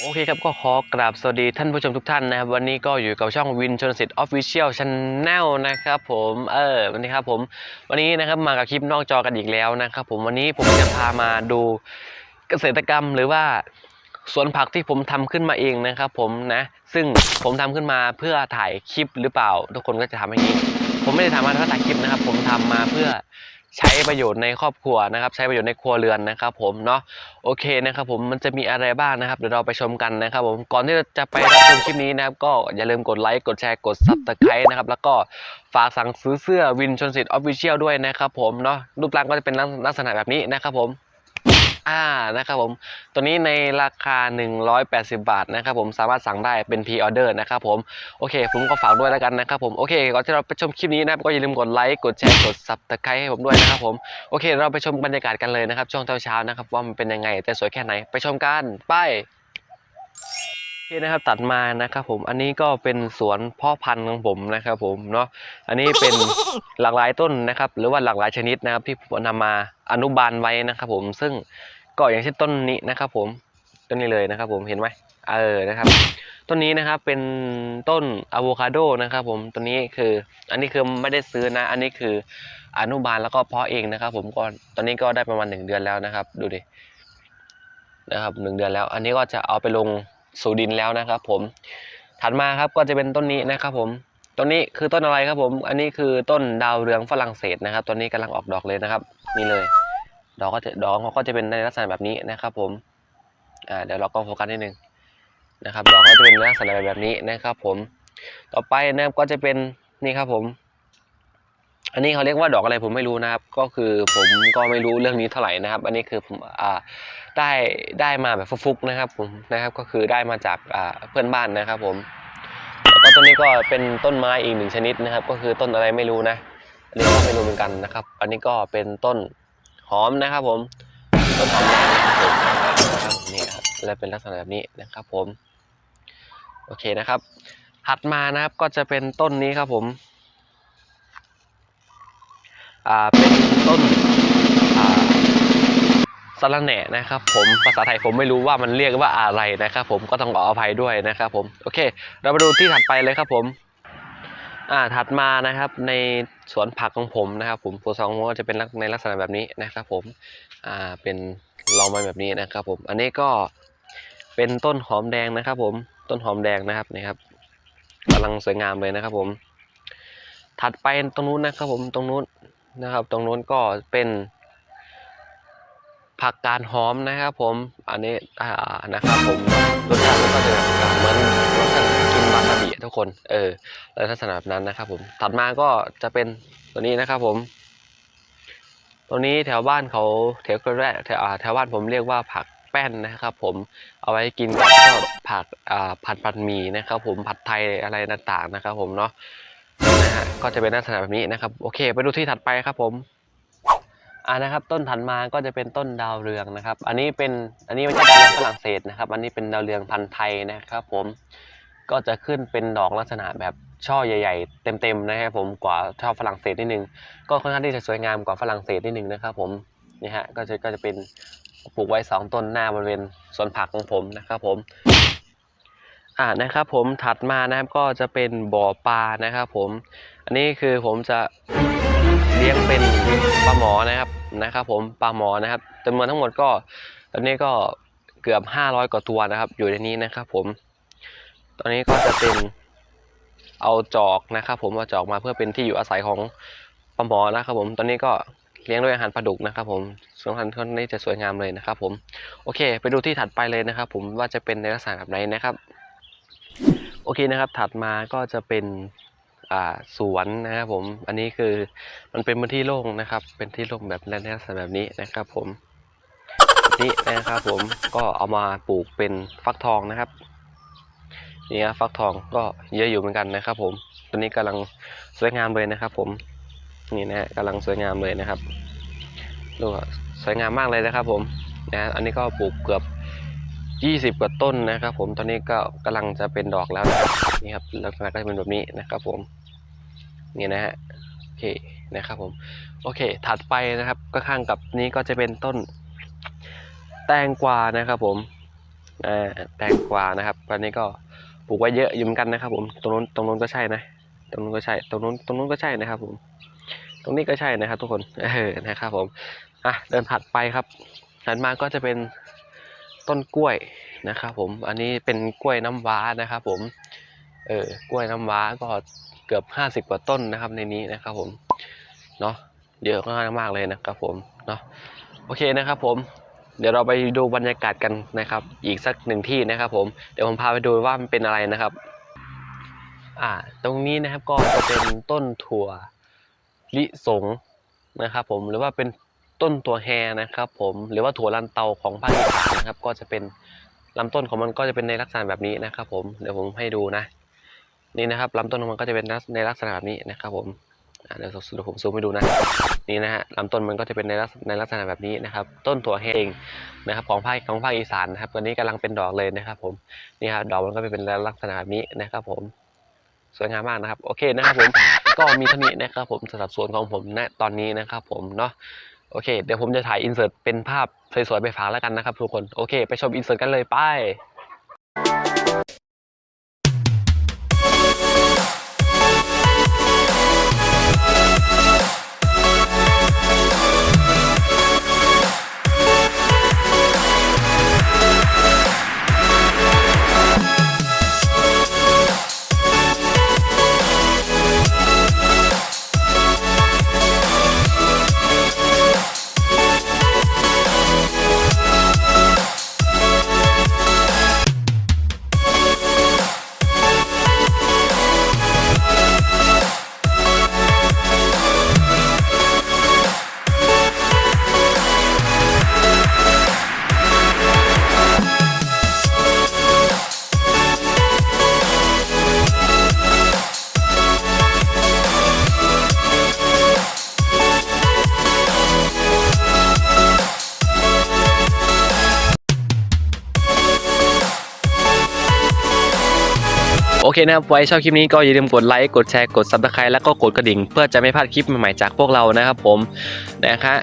โอเคครับก็ขอกราบสวัสดีท่านผู้ชมทุกท่านนะครับ วันนี้ก็อยู่กับช่องวินชนสิทธิ์ออฟฟิเชียลช n แนลนะครับผมเออวันนี้ครับผม วันนี้นะครับมากับคลิปนอกจอกันอีกแล้วนะครับผมวันนี้ผมจะพามาดูเกษตรกรรมหรือว่าสวนผักที่ผมทำขึ้นมาเองนะครับผมนะ ซึ่งผมทำขึ้นมาเพื่อถ่ายคลิปหรือเปล่า ทุกคนก็จะทำอย่างนี้ ผมไม่ได้ทำมาเพื่อถ่ายคลิปนะครับ ผมทำมาเพื่อ ใช้ประโยชน์ในครอบครัวนะครับ ใช้ประโยชน์ในครัวเรือนนะครับ ผมเนาะโอเคนะครับ ผมมันจะมีอะไรบ้างนะครับเดี๋ยวเราไปชมกันนะครับ ผมก่อนที่จะไปรับชมคลิปนี้นะครับ ก็อย่าลืมกดไลค์กดแชร์กดซับสไครต์นะครับแล้วก็ฝากสั่งซื้อเสื้อวินชนสิทธิ์ออฟฟิเชียลด้วยนะครับ ผมเนาะรูปร่างก็จะเป็นลักษณะแบบนี้นะครับ ผม อ่านะครับผมตัวนี้ในราคา 180 บาทนะครับผมสามารถสั่งได้เป็นพรีออเดอร์นะครับผมโอเค ผมก็ฝากด้วยแล้วกันนะครับผมโอเคก่อนที่เราไปชมคลิปนี้นะครับก็อย่าลืมกดไลค์กดแชร์กดซับสไครต์ให้ผมด้วยนะครับผมโอเค เราไปชมบรรยากาศกันเลยนะครับช่วงเช้าๆนะครับว่ามันเป็นยังไงจะสวยแค่ไหนไปชมกันไปโอเคนะครับตัดมานะครับผมอันนี้ก็เป็นสวนพ่อพันธุ์ของผมนะครับผมเนาะอันนี้เป็นหลากหลายต้นนะครับ หรือว่าหลากหลายชนิดนะครับที่ผมนำมาอนุบาลไว้นะครับผมซึ่ง ก็อย่างเช่นต้นนี้นะครับ ผมต้นนี้เลยนะครับ ผมเห็นไหมเออนะครับ ต้นนี้นะครับเป็นต้นอะโวคาโดนะครับ ผมตัวนี้คือ อันนี้คือไม่ได้ซื้อนะ อันนี้คืออนุบาลแล้วก็เพาะเองนะครับ ผมก็ตอนนี้ก็ได้ประมาณหนึ่งเดือนแล้วนะครับ ดูดินะครับหนึ่งเดือนแล้ว อันนี้ก็จะเอาไปลงสู่ดินแล้วนะครับ ผมถัดมาครับก็จะเป็นต้นนี้นะครับ ผมต้นนี้คือต้นอะไรครับผม อันนี้คือต้นดาวเรืองฝรั่งเศสนะครับต้นนี้กำลังออกดอกเลยนะครับ นี่เลย ดอกก็จะดอกเขาก็จะเป็นในลักษณะแบบนี้นะครับ ผมอ่าเดี๋ยวเราก็โฟกัสนิดนึงนะครับ ดอกก็จะเป็นลักษณะแบบนี้นะครับ ผม ต่อไปนะครับก็จะเป็นนี่ครับ ผม อันนี้เขาเรียกว่าดอกอะไรผมไม่รู้นะครับ ก็คือผมก็ไม่รู้เรื่องนี้เท่าไหร่นะครับ อันนี้คือผมอ่าได้ได้มาแบบฟุกๆนะครับ ผมนะครับ ก็คือได้มาจากอ่าเพื่อนบ้านนะครับ ผมแล้วก็ต้นนี้ก็เป็นต้นไม้อีกหนึ่งชนิดนะครับ ก็คือต้นอะไรไม่รู้นะอันนี้ก็ไม่รู้เหมือนกันนะครับ อันนี้ก็เป็นต้น หอมนะครับผมต้นหอมแดงนะครับผมนี่ครับและเป็นลักษณะแบบนี้นะครับผมโอเคนะครับ ถัดมานะครับก็จะเป็นต้นนี้ครับผมอ่าเป็นต้นอ่าสะระแหน่นะครับ ผมภาษาไทยผมไม่รู้ว่ามันเรียกว่าอะไรนะครับ ผมก็ต้องขออภัยด้วยนะครับ ผมโอเค เรามาดูที่ถัดไปเลยครับผมอ่าถัดมานะครับใน สวนผักของผมนะครับ ผมโปรซองก็จะเป็นในลักษณะแบบนี้นะครับ ผมอ่าเป็นลองมาแบบนี้นะครับ ผม อันนี้ก็เป็นต้นหอมแดงนะครับ ผมต้นหอมแดงนะครับนี่ครับกำลังสวยงามเลยนะครับ ผม ถัดไปตรงนู้นนะครับผมตรงนู้นนะครับ ตรงนู้นก็เป็นผักกาดหอมนะครับ ผม อันนี้อ่านะครับ ผมรสชาติก็จะเหมือนรสชาติกิน วาซาบิทุกคนเออแล้วลักษณะแบบนั้นนะครับผมถัดมาก็จะเป็นตัวนี้นะครับผม ตัวนี้แถวบ้านเขาแถวกระแรแถวแถวบ้านผมเรียกว่าผักแป้นนะครับ ผมเอาไว้กินกับพวกผักผัดผัดหมี่นะครับ ผมผัดไทยอะไรต่างๆนะครับ ผมเนาะนะฮะก็จะเป็นลักษณะแบบนี้นะครับ โอเค ไปดูที่ถัดไปครับผมอ่านะครับ ต้นถัดมาก็จะเป็นต้นดาวเรืองนะครับ อันนี้เป็นอันนี้ไม่ใช่ดาวเรืองฝรั่งเศสนะครับ อันนี้เป็นดาวเรืองพันธุ์ไทยนะครับ ผม ก็จะขึ้นเป็นดอกลักษณะแบบช่อใหญ่ ๆ เต็มๆนะครับผมกว่าช่อฝรั่งเศสนิดนึง ก็ค่อนข้างที่จะสวยงามกว่าฝรั่งเศสนิดนึงนะครับผมนี่ฮะก็จะก็จะเป็นปลูกไว้สองต้นหน้าบริเวณสวนผักของผมนะครับผมอ่านะครับผมถัดมานะครับก็จะเป็นบ่อปลานะครับผม อันนี้คือผมจะเลี้ยงเป็นปลาหมอนะครับนะครับ ผมปลาหมอนะครับจำนวนทั้งหมดก็ตอนนี้ก็เกือบ 500 กว่าตัวนะครับ อยู่ในนี้นะครับผม ตอนนี้ก็จะเป็นเอาจอกนะครับผมเอาจอกมาเพื่อเป็นที่อยู่อาศัยของปลาหมอนะครับผม ตอนนี้ก็เลี้ยงด้วยอาหารปลาดุกนะครับผมส่วนพันธุ์ค่อนข้จะสวยงามเลยนะครับผมโอเค ไปดูที่ถัดไปเลยนะครับ ผมว่าจะเป็นในลักษณะแบบไหนนะครับ โอเคนะครับ ถัดมาก็จะเป็นสวนนะครับผมอันนี้คือมันเป็นพื้นที่โล่งนะครับ เป็นที่โล่งแบบในลักษณะแบบนี้นะครับผมนี่นะครับผมก็เอามาปลูกเป็นฟักทองนะครับ นี่นะฟักทองก็เยอะอยู่เหมือนกันนะครับ ผมตัวนี้กำลังสวยงามเลยนะครับ ผมนี่นะฮะกำลังสวยงามเลยนะครับดูสวยงามมากเลยนะครับ ผมนะอันนี้ก็ปลูกเกือบ 20 กว่าต้นนะครับ ผมตอนนี้ก็กำลังจะเป็นดอกแล้วนะนี่ครับลักษณะก็จะเป็นแบบนี้นะครับ ผมนี่นะฮะโอเคนะครับผมโอเค ถัดไปนะครับก็ข้างกับนี้ก็จะเป็นต้น แตงกวานะครับ ผมอ่าแตงกวานะครับตอนนี้ก็ ปลูกไว้เยอะอยู่เหมือนกันนะครับ ผม ตรงนู้นตรงนู้นก็ใช่นะ ตรงนู้นก็ใช่ ตรงนู้นตรงนู้นก็ใช่นะครับ ผม ตรงนี้ก็ใช่นะครับ ทุกคน เออ นะครับ ผม อะ เดินถัดไปครับถัดมาก็จะเป็นต้นกล้วยนะครับ ผม อันนี้เป็นกล้วยน้ำว้านะครับ ผม เออ กล้วยน้ำว้าก็เกือบห้าสิบกว่าต้นนะครับ ในนี้นะครับ ผม เนาะเยอะมากๆเลยนะครับ ผม เนาะโอเคนะครับ ผม เดี๋ยวเราไปดูบรรยากาศกันนะครับ อีกสักหนึ่งที่นะครับ ผมเดี๋ยวผมพาไปดูว่ามันเป็นอะไรนะครับ อ่า ตรงนี้นะครับก็จะเป็นต้นถั่วลิสงนะครับ ผมหรือว่าเป็นต้นถั่วแฮนะครับ ผมหรือว่าถั่วลันเตาของภาคอีสานนะครับ ก็จะเป็นลำต้นของมันก็จะเป็นในลักษณะแบบนี้นะครับ ผมเดี๋ยวผมให้ดูนะ นี่นะครับลำต้นของมันก็จะเป็นในลักษณะแบบนี้นะครับ ผม เดี๋ยวเดี๋ยวผมซูมให้ดูนะนี่นะฮะลำต้นมันก็จะเป็นในลักษในลักษณะแบบนี้นะครับ ต้นถั่วแห้งนะครับของภาคของภาคอีสานนะครับตอนนี้กำลังเป็นดอกเลยนะครับ ผมนี่ครับดอกมันก็จะเป็นลักษณะแบบนี้นะครับ ผมสวยงามมากนะครับ โอเคนะครับผมก็มีเท่านี้นะครับ ผมสำหรับสวนของผมณตอนนี้นะครับ ผมเนาะโอเค เดี๋ยวผมจะถ่ายอินเสิร์ตเป็นภาพสวยๆไปฝากแล้วกันนะครับ ทุกคนโอเค ไปชมอินเสิร์ตกันเลยไป เคนะครับไว้ชอบคลิปนี้ก็อย่าลืมกดไลค์กดแชร์กด subscribe แล้วก็กดกระดิ่ง เพื่อจะไม่พลาดคลิปใหม่ๆจากพวกเรานะครับผมนะคะ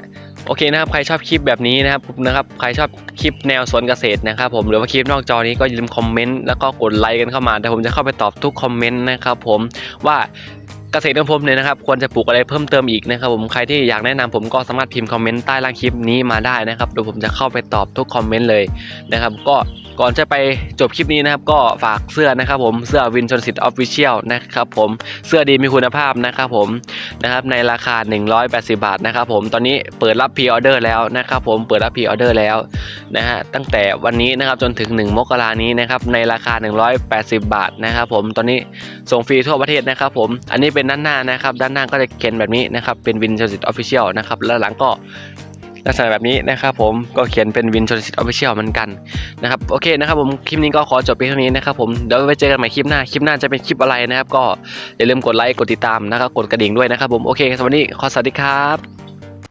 โอเคนะครับใครชอบคลิปแบบนี้นะครับนะครับใครชอบคลิปแนวสวนเกษตรนะครับผมหรือว่าคลิปนอกจอนี้ก็อย่าลืมคอมเมนต์แล้วก็กดไลค์กันเข้ามาแต่ผมจะเข้าไปตอบทุกคอมเมนต์นะครับผมว่าเกษตรของผมเนี่ยนะครับควรจะปลูกอะไรเพิ่มเติมอีกนะครับผมใครที่อยากแนะนำผมก็สามารถพิมพ์คอมเมนต์ใต้ล่างคลิปนี้มาได้นะครับเดี๋ยวผมจะเข้าไปตอบทุกคอมเมนต์เลยนะครับก็ ก่อนจะไปจบคลิปนี้นะครับ ก็ฝากเสื้อนะครับผมเสื้อวินชนสิทธิ์ออฟฟิเชียลนะครับผมเสื้อดีมีคุณภาพนะครับผมนะครับในราคา 180 บาทนะครับผมตอนนี้เปิดรับพรีออเดอร์แล้วนะครับผมเปิดรับพรีออเดอร์แล้วนะฮะตั้งแต่วันนี้นะครับจนถึง 1 มกรานี้นะครับในราคา 180 บาทนะครับผมตอนนี้ส่งฟรีทั่วประเทศนะครับผมอันนี้เป็นด้านหน้านะครับด้านหน้าก็จะเขียนแบบนี้นะครับเป็นวินชนสิทธิ์ออฟฟิเชียลนะครับแล้วหลังก็ ลักษณะแบบนี้นะครับผมก็เขียนเป็นวินชนสิทธิ์ออฟฟิเชียลเหมือนกันนะครับโอเคนะครับผมคลิปนี้ก็ขอจบเพียงเท่านี้นะครับผมเดี๋ยวไว้เจอกันใหม่คลิปหน้าคลิปหน้าจะเป็นคลิปอะไรนะครับ ก็อย่าลืมกดไลค์กดติดตามนะครับกดกระดิ่งด้วยนะครับผมโอเคสวัสดีขอสวัสดีครับ